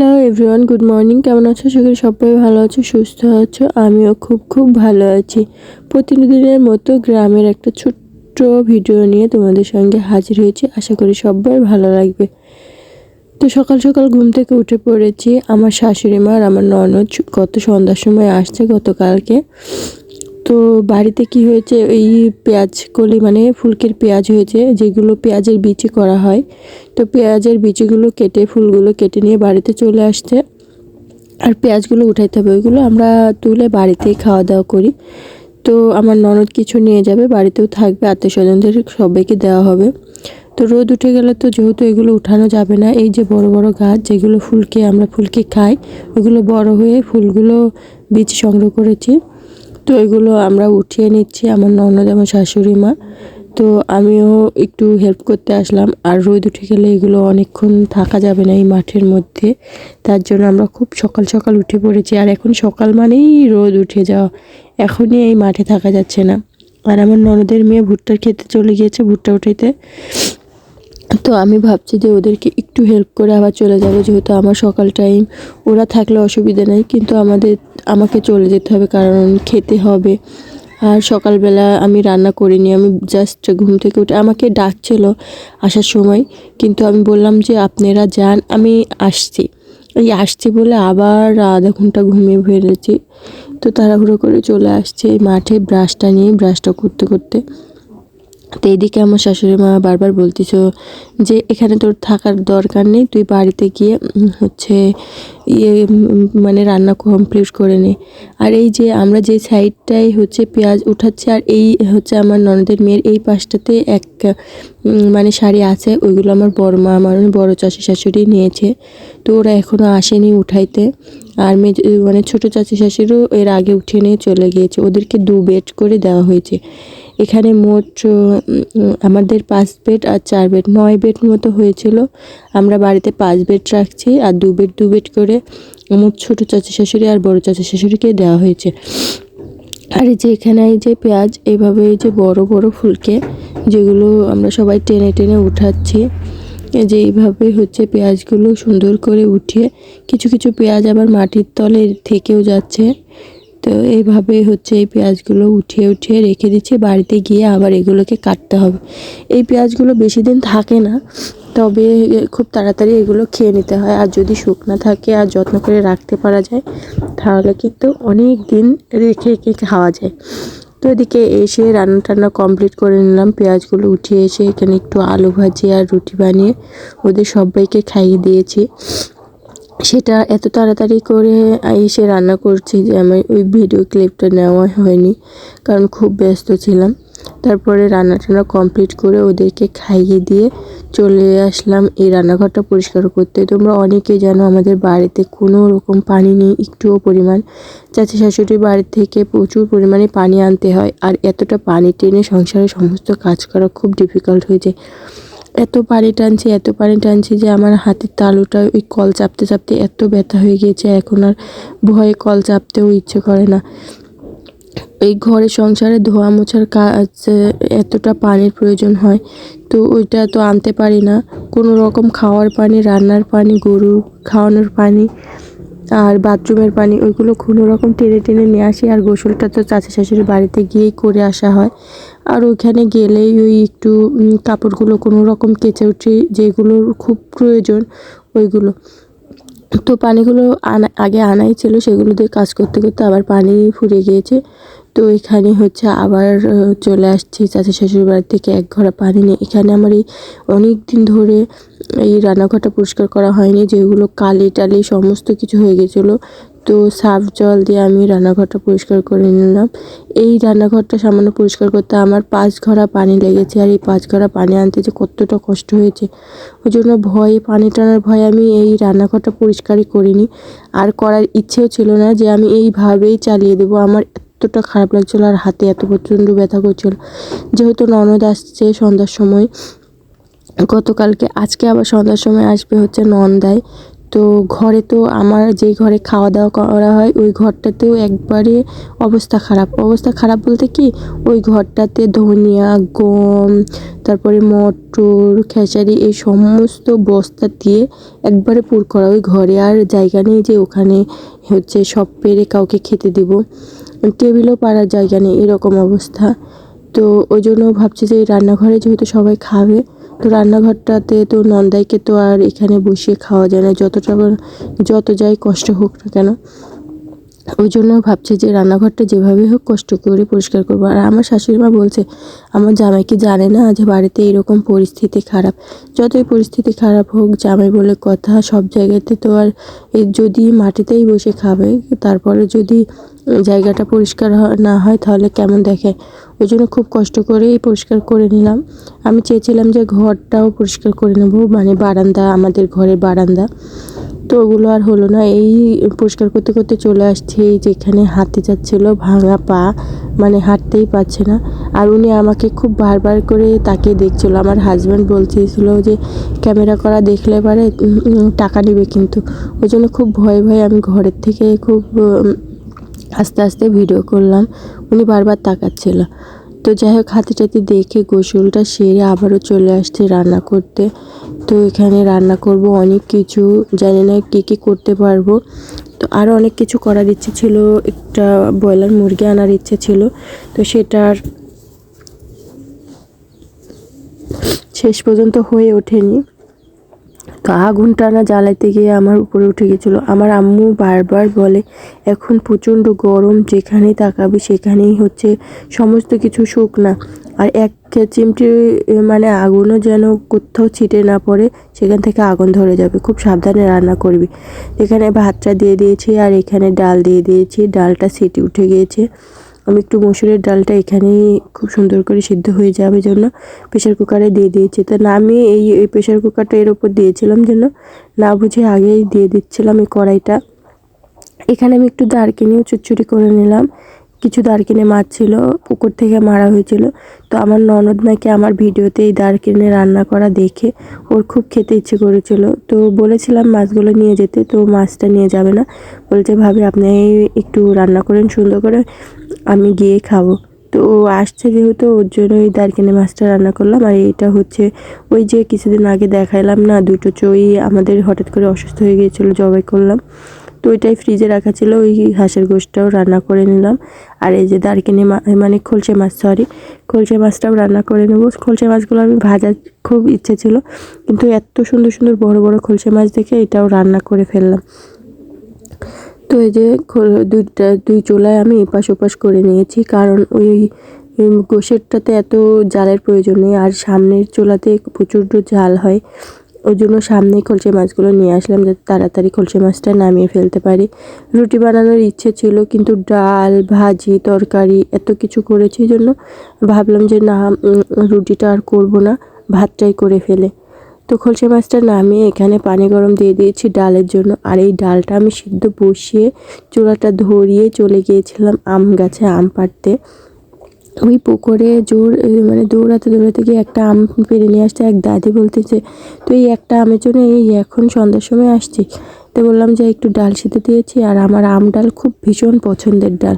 Everyone good morning কেমন আছো? সেখানে সবাই ভালো আছো, সুস্থ আছো। আমিও খুব খুব ভালো আছি। প্রতিদিনের মতো গ্রামের একটা ছোট্ট ভিডিও নিয়ে তোমাদের সঙ্গে হাজির হয়েছি। আশা করি সবাই ভালো লাগবে। তো সকাল সকাল ঘুম থেকে উঠে পড়েছি। আমার শাশুড়ি মা আর আমার ননদ গত সন্ধ্যার সময় আসছে গতকালকে। তো বাড়িতে কি হয়েছে? এই পেঁয়াজ কলি মানে ফুলকের পেঁয়াজ হয়েছে, যেগুলো পেঁয়াজের বিচি করা হয়। তো পেঁয়াজের বিচিগুলো কেটে, ফুলগুলো কেটে নিয়ে বাড়িতে চলে আসছে। আর পেঁয়াজগুলো উঠাইতে হবে, ওইগুলো আমরা তুলে বাড়িতেই খাওয়া দাওয়া করি। তো আমার ননদ কিছু নিয়ে যাবে, বাড়িতেও থাকবে আত্মীয় স্বজনদের সবাইকে দেওয়া হবে। তো রোদ উঠে গেলে তো যেহেতু এগুলো উঠানো যাবে না, এই যে বড় বড় গাছ, যেগুলো ফুলকে, আমরা ফুলকে খাই, ওগুলো বড় হয়ে ফুলগুলো বীজ সংগ্রহ করেছি। তো এগুলো আমরা উঠিয়ে নিচ্ছি আমার ননদ আমার শাশুড়ি মা। তো আমিও একটু হেল্প করতে আসলাম। আর রোদ উঠে গেলে এগুলো অনেকক্ষণ থাকা যাবে না এই মাঠের মধ্যে। তার জন্য আমরা খুব সকাল সকাল উঠে পড়েছি। আর এখন সকাল মানেই রোদ উঠে যাওয়া। এখনই এই মাঠে থাকা যাচ্ছে না। আর আমার ননদের মেয়ে ভুট্টার খেতে চলে গিয়েছে ভুট্টা উঠাইতে। তো আমি ভাবছি যে ওদেরকে একটু হেল্প করে আবার চলে যাব। যেহেতু আমার সকাল টাইম ওরা থাকলে অসুবিধা নেই। কিন্তু আমাদের আমাকে চলে যেতে হবে কারণ খেতে হবে। আর সকালবেলা আমি রান্না করিনি, আমি জাস্ট ঘুম থেকে উঠে আমাকে ডাকছিল আসার সময়। কিন্তু আমি বললাম যে, আপনারা যান, আমি আসছি। এই আসছি বলে আবার আধা ঘণ্টা ঘুমিয়ে ফেলেছি। তো তাড়াহুড়ো করে চলে আসছে এই মাঠে ব্রাশটা নিয়ে, ব্রাশটা করতে করতে। তো এইদিকে আমার শাশুড়ি মা বারবার বলতেছ যে, এখানে তোর থাকার দরকার নেই, তুই বাড়িতে গিয়ে হচ্ছে ইয়ে মানে রান্না কমপ্লিট করে নে। আর এই যে আমরা যে সাইডটাই হচ্ছে পেঁয়াজ উঠাচ্ছি আর এই হচ্ছে আমার ননদের মেয়ের এই পাশটাতে এক মানে শাড়ি আছে, ওইগুলো আমার বড় মা, আমার বড় চাষি শাশুড়ি নিয়েছে। তো ওরা এখনও আসেনি উঠাইতে। আর মেয়ে মানে ছোটো চাচি শাশুড়িও এর আগে উঠিয়ে নিয়ে চলে গিয়েছে। ওদেরকে দু বেড করে দেওয়া হয়েছে। এখানে মোট আমাদের পাঁচ বেড আর চার বেড, নয় বেড মতো হয়েছিল। আমরা বাড়িতে পাঁচ বেড রাখছি আর দু বেড দু বেড করে মোট ছোটো চাচি শাশুড়ি আর বড় চাচি শাশুড়িকে দেওয়া হয়েছে। আর যে এখানে এই যে পেঁয়াজ এইভাবে এই যে বড় বড় ফুলকে যেগুলো আমরা সবাই টেনে টেনে উঠাচ্ছি যে এইভাবে হচ্ছে পেঁয়াজগুলো সুন্দর করে উঠিয়ে কিছু কিছু পেঁয়াজ আবার মাটির তলে থেকেও যাচ্ছে। তো এইভাবে হচ্ছে এই পেঁয়াজগুলো উঠিয়ে উঠিয়ে রেখে দিচ্ছি। বাড়িতে গিয়ে আবার এগুলোকে কাটতে হবে। এই পেঁয়াজগুলো বেশি দিন থাকে না, তবে খুব তাড়াতাড়ি এগুলো খেয়ে নিতে হয়। আর যদি শুকনা থাকে আর যত্ন করে রাখতে পারা যায়, তাহলে কিন্তু অনেক দিন রেখে রেখে খাওয়া যায়। তো এদিকে এসে রান্না টান্না কমপ্লিট করে নিলাম। পেঁয়াজগুলো উঠিয়ে এসে এখানে একটু আলু ভাজি আর রুটি বানিয়ে ওদের সবাইকে খাইয়ে দিয়েছি। সেটা এত তাড়াতাড়ি করে এসে রান্না করছি যে আমার ওই ভিডিও ক্লিপটা নেওয়া হয়নি, কারণ খুব ব্যস্ত ছিলাম। তারপরে রান্না টান্না কমপ্লিট করে ওদেরকে খাইয়ে দিয়ে চলে আসলাম। এই রান্নাঘরটা পরিষ্কার করতে। তোমরা অনেকে জানো আমাদের বাড়িতে কোনো রকম পানি নেই, একটুও পরিমাণ। চাচি শাশুড়ির বাড়ি থেকে প্রচুর পরিমাণে পানি আনতে হয়। আর এতটা পানি টেনে সংসারে সমস্ত কাজ করা খুব ডিফিকাল্ট হয়ে যায়। এত পানি টানছি, এত পানি টানছি যে আমার হাতের তালুটা ওই কল চাপতে চাপতে এত ব্যথা হয়ে গিয়েছে, এখন আর ভয়ে কল চাপতেও ইচ্ছে করে না। এই ঘরে সংসারে ধোয়া মোছার কাজ এতটা পানির প্রয়োজন হয়, তো ওইটা তো আনতে পারি না। কোনো রকম খাওয়ার পানি, রান্নার পানি, গরু খাওয়ানোর পানি আর বাথরুমের পানি ওইগুলো কোনো রকম টেনে টেনে নিয়ে আসি। আর গোসলটা তো চাচা শাশুড়ির বাড়িতে গিয়েই করে আসা হয়। আর ওইখানে গেলেই ওই একটু কাপড়গুলো কোনো রকম কেচে উঠে যেগুলোর খুব প্রয়োজন ওইগুলো। তো পানিগুলো আনা, আগে আনাই ছিল, সেগুলো দিয়ে কাজ করতে করতে আবার পানি ফুরিয়ে গিয়েছে। তো এখানে হচ্ছে আবার চলে আসছি চাচা শ্বশুর বাড়ি থেকে এক ঘোড়া পানি নিয়ে। এখানে আমার এই অনেক দিন ধরে এই রান্নাঘরটা পরিষ্কার করা হয়নি, যেগুলো কালি টালি সমস্ত কিছু হয়ে গেছিল। তো সার্ফ জল দিয়ে আমি রান্নাঘরটা পরিষ্কার করে নিলাম। এই রান্নাঘরটা সামান্য পরিষ্কার করতে আমার পাঁচ ঘড়া পানি লেগেছে, আর এই পাঁচ ঘড়া পানি আনতে যে কতটা কষ্ট হয়েছে। ওই জন্য ভয়ে, পানি টানার ভয়ে আমি এই রান্নাঘরটা পরিষ্কারই করিনি। আর করার ইচ্ছেও ছিল না যে আমি এইভাবেই চালিয়ে দেবো। আমার এতটা খারাপ লাগছিল আর হাতে এত প্রচণ্ড ব্যথা করছিল। যেহেতু ননদ আসছে সন্ধ্যার সময়, গতকালকে, আজকে আবার সন্ধ্যার সময় আসবে হচ্ছে নন্দায় তো ঘরে তো আমার যেই ঘরে খাওয়া দাওয়া করা হয়, ওই ঘরটাতেও একবারে অবস্থা খারাপ। অবস্থা খারাপ বলতে কি? ওই ঘরটাতে ধনিয়া, গম, তারপরে মটর, খেসারি, এই সমস্ত বস্তা দিয়ে একবারে পুর করা। ওই ঘরে আর জায়গা নেই যে ওখানে হচ্ছে সব পেরে কাউকে খেতে দিব। টেবিলও পাড়ার জায়গা নেই, এরকম অবস্থা। তো ওই জন্য ভাবছি যে এই রান্নাঘরে যেহেতু সবাই খাবে, তো রান্নাঘরটাতে তো নন্দাইকে তো আর এখানে বসিয়ে খাওয়া যায় না, যতটা যত যাই কষ্ট হোক না কেন। ওই জন্য ভাবছি যে রান্নাঘরটা যেভাবে হোক কষ্ট করে পরিষ্কার করব। আর আমার শাশুড়ি মা বলছে, আমার জামাই কি জানে না যে বাড়িতে এরকম পরিস্থিতি খারাপ। যতই পরিস্থিতি খারাপ হোক, জামাই বলে কথা, সব জায়গাতে তো আর যদি মাটিতেই বসে খাবে, তারপরে যদি জায়গাটা পরিষ্কার না হয় তাহলে কেমন দেখে ওই জন্য খুব কষ্ট করেই পরিষ্কার করে নিলাম। আমি চেয়েছিলাম যে ঘরটাও পরিষ্কার করে নেব মানে বারান্দা, আমাদের ঘরের বারান্দা। তো ওগুলো আর হলো না। এই পরিষ্কার করতে করতে চলে আসছে এই যেখানে হাঁটতে যাচ্ছিল, ভাঙা পা মানে হাঁটতেই পারছে না। আর উনি আমাকে খুব বারবার করে তাকিয়ে দেখছিল। আমার হাজব্যান্ড বলতেছিল যে, ক্যামেরা করা দেখলে পারে টাকা নেবে কিন্তু। ওই জন্য খুব ভয়ে ভয়ে আমি ঘরের থেকে খুব আস্তে আস্তে ভিডিও করলাম। উনি বারবার তাকাচ্ছিল। তো যাই হোক হাতে টাতে দেখে গোসলটা সেরে আবারও চলে আসছে রান্না করতে। তো এখানে রান্না করব অনেক কিছু, জানি না কী কী করতে পারব। তো আরও অনেক কিছু করার ইচ্ছে ছিল, একটা ব্রয়লার মুরগি আনার ইচ্ছে ছিল। তো সেটার শেষ পর্যন্ত হয়ে ওঠেনি। তো আগুন টানা জ্বালাইতে গিয়ে আমার উপরে উঠে গেছিল আমার আম্মু বারবার বলে, এখন প্রচণ্ড গরম, যেখানেই তাকাবি সেখানেই হচ্ছে, সমস্ত কিছু শুকনা আর এক চিমটি মানে আগুনও যেন কোথাও ছিটে না পড়ে, সেখান থেকে আগুন ধরে যাবে। খুব সাবধানে রান্না করবি। এখানে ভাতটা দিয়ে দিয়েছি আর এখানে ডাল দিয়ে দিয়েছি। ডালটা সিটি উঠে গিয়েছে। আমি একটু মসুরের ডালটা এখানেই খুব সুন্দর করে সিদ্ধ হয়ে যাবে জন্য প্রেশার কুকারে দিয়ে দিয়েছি। তো না, আমি এই এই প্রেশার কুকারটা এর উপর দিয়েছিলাম যেন না বুঝে আগেই দিয়ে দিচ্ছিলাম এই কড়াইটা। এখানে আমি একটু দারচিনিও চুরচুরি করে নিলাম। কিছু দারকিনে মাছ ছিল, পুকুর থেকে মারা হয়েছিল। তো আমার ননদ নাকি আমার ভিডিওতে এই দারচিনি রান্না করা দেখে ওর খুব খেতে ইচ্ছে করেছিল। তো বলেছিলাম মাছগুলো নিয়ে যেতে, তো মাছটা নিয়ে যাবে না। বলছে, ভাবি, আপনি একটু রান্না করেন সুন্দর করে। আমি গিয়ে খাব। তো ও আসছে যেহেতু ওর জন্য ওই দারচিনি মাছটা রান্না করলাম আর এটা হচ্ছে ওই যে কিছুদিন আগে দেখাইলাম না, দুটো চই আমাদের হঠাৎ করে অসুস্থ হয়ে গিয়েছিল, জবাই করলাম। তো ওইটাই ফ্রিজে রাখা ছিল, ওই হাঁসের গোশটাও রান্না করে নিলাম। আর এই যে দারচিনি মা মানে খলসে মাছ সরি খলসে মাছটাও রান্না করে নেব। খলসে মাছগুলো আমি ভাজার খুব ইচ্ছে ছিল, কিন্তু এত সুন্দর সুন্দর বড় বড় খলসে মাছ দেখে এটাও রান্না করে ফেললাম। তো এই যে দুইটা দুই চুলায় আমি এপাশ ওপাশ করে নিয়েছি। কারণ ওই উম, গোশেরটাতে এত জালের প্রয়োজন নেই আর সামনের চুলাতে প্রচুর জাল হয়। ওই জন্য সামনে খলসে মাছগুলো নিয়ে আসলাম যাতে তাড়াতাড়ি খলসে মাছটা নামিয়ে ফেলতে পারি। রুটি বানানোর ইচ্ছে ছিল কিন্তু ডাল ভাজি তরকারি এত কিছু করেছি জন্য ভাবলাম যে না রুটিটা আর করব না ভাতটাই করে ফেলে। তো খলসে মাছটা নামিয়ে এখানে পানি গরম দিয়ে দিয়েছি ডালের জন্য। আর এই ডালটা আমি সিদ্ধ বসিয়ে চুলাটা ধরিয়ে চলে গিয়েছিলাম আম গাছে আম পাড়তে। ওই পুকুরে জোর মানে দৌড়াতে দৌড়াতে গিয়ে একটা আম পেরে নিয়ে আসতে এক দাদি বলতেছে, তো এই একটা আমের জন্য এই এখন সন্ধ্যার সময় আসছি। তো বললাম যে, একটু ডাল সিদ্ধ দিয়েছি আর আমার আম ডাল খুব ভীষণ পছন্দের ডাল।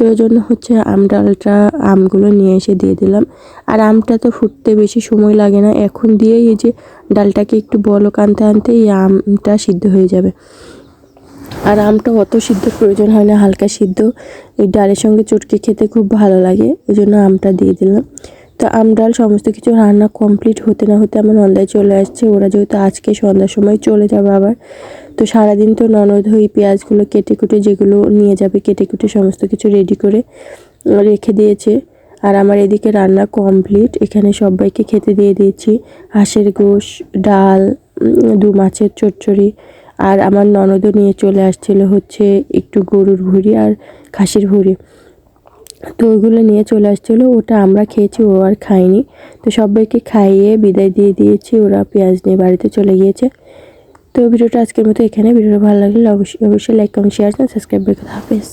তো জন্য হচ্ছে আম ডালটা, আমগুলো নিয়ে এসে দিয়ে দিলাম। আর আমটা তো ফুটতে বেশি সময় লাগে না। এখন দিয়েই এই যে ডালটাকে একটু বলক আনতে আনতে এই আমটা সিদ্ধ হয়ে যাবে। আর আমটা অত সিদ্ধ প্রয়োজন হয় না, হালকা সিদ্ধ। এই ডালের সঙ্গে চটকে খেতে খুব ভালো লাগে, ওই জন্য আমটা দিয়ে দিলাম। তো আম ডাল সমস্ত কিছু রান্না কমপ্লিট হতে না হতে আমার নন্দায় চলে আসছে। ওরা যেহেতু আজকে সন্ধ্যার সময় চলে যাবে আবার। তো সারাদিন তো ননদ ওই পেঁয়াজগুলো কেটে কুটে যেগুলো নিয়ে যাবে, কেটে কুটে সমস্ত কিছু রেডি করে রেখে দিয়েছে। আর আমার এদিকে রান্না কমপ্লিট এখানে সবাইকে খেতে দিয়ে দিয়েছি। হাঁসের গোশ, ডাল দু মাছের চচ্চড়ি। আর আমার ননদও নিয়ে চলে আসছিল হচ্ছে একটু গরুর ভুঁড়ি আর খাসির ভুঁড়ি। তো ওইগুলো নিয়ে চলে আসছিল, ওটা আমরা খেয়েছি, ও আর খাইনি তো সবাইকে খাইয়ে বিদায় দিয়ে দিয়েছি, ওরা পেঁয়াজ নিয়ে বাড়িতে চলে গিয়েছে। তো ভিডিওটা আজকের মতো এখানে, ভিডিওটা ভালো লাগলে অবশ্যই অবশ্যই লাইক কমেন্ট শেয়ার সাবস্ক্রাইব করে হাফেজ।